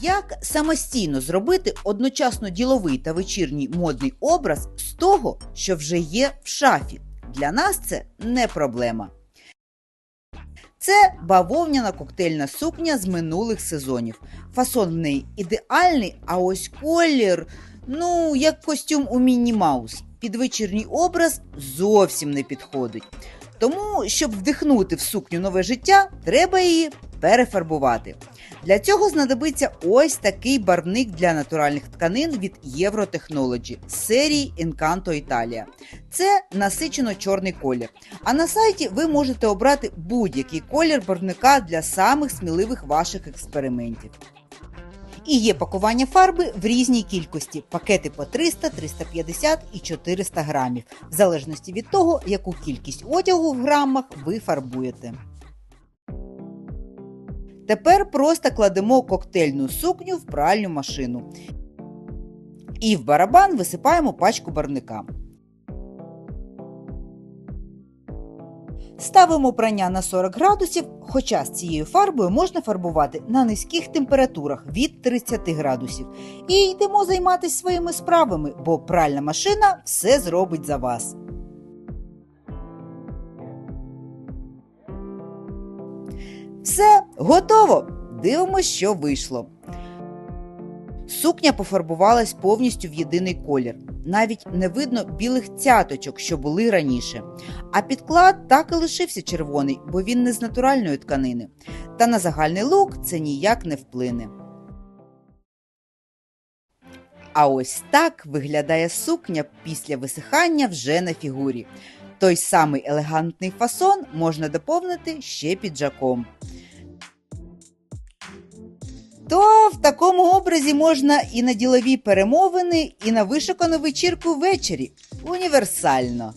Як самостійно зробити одночасно діловий та вечірній модний образ з того, що вже є в шафі? Для нас це не проблема. Це бавовняна коктейльна сукня з минулих сезонів. Фасон в неї ідеальний, а ось колір, ну, як костюм у Мінні Маус. Під вечірній образ зовсім не підходить. Тому, щоб вдихнути в сукню нове життя, треба її перефарбувати. Для цього знадобиться ось такий барвник для натуральних тканин від Євротехнологі з серії Encanto Italia. Це насичено чорний колір. А на сайті ви можете обрати будь-який колір барвника для самих сміливих ваших експериментів. І є пакування фарби в різній кількості: пакети по 300, 350 і 400 грамів, в залежності від того, яку кількість одягу в грамах ви фарбуєте. Тепер просто кладемо коктейльну сукню в пральну машину. І в барабан висипаємо пачку барвника. Ставимо прання на 40 градусів, хоча з цією фарбою можна фарбувати на низьких температурах від 30 градусів. І йдемо займатися своїми справами, бо пральна машина все зробить за вас. Все, готово! Дивимось, що вийшло. Сукня пофарбувалась повністю в єдиний колір. Навіть не видно білих цяточок, що були раніше. А підклад так і лишився червоний, бо він не з натуральної тканини. Та на загальний лук це ніяк не вплине. А ось так виглядає сукня після висихання вже на фігурі. Той самий елегантний фасон можна доповнити ще піджаком. В такому образі можна і на ділові перемовини, і на вишукану вечірку ввечері. Універсально.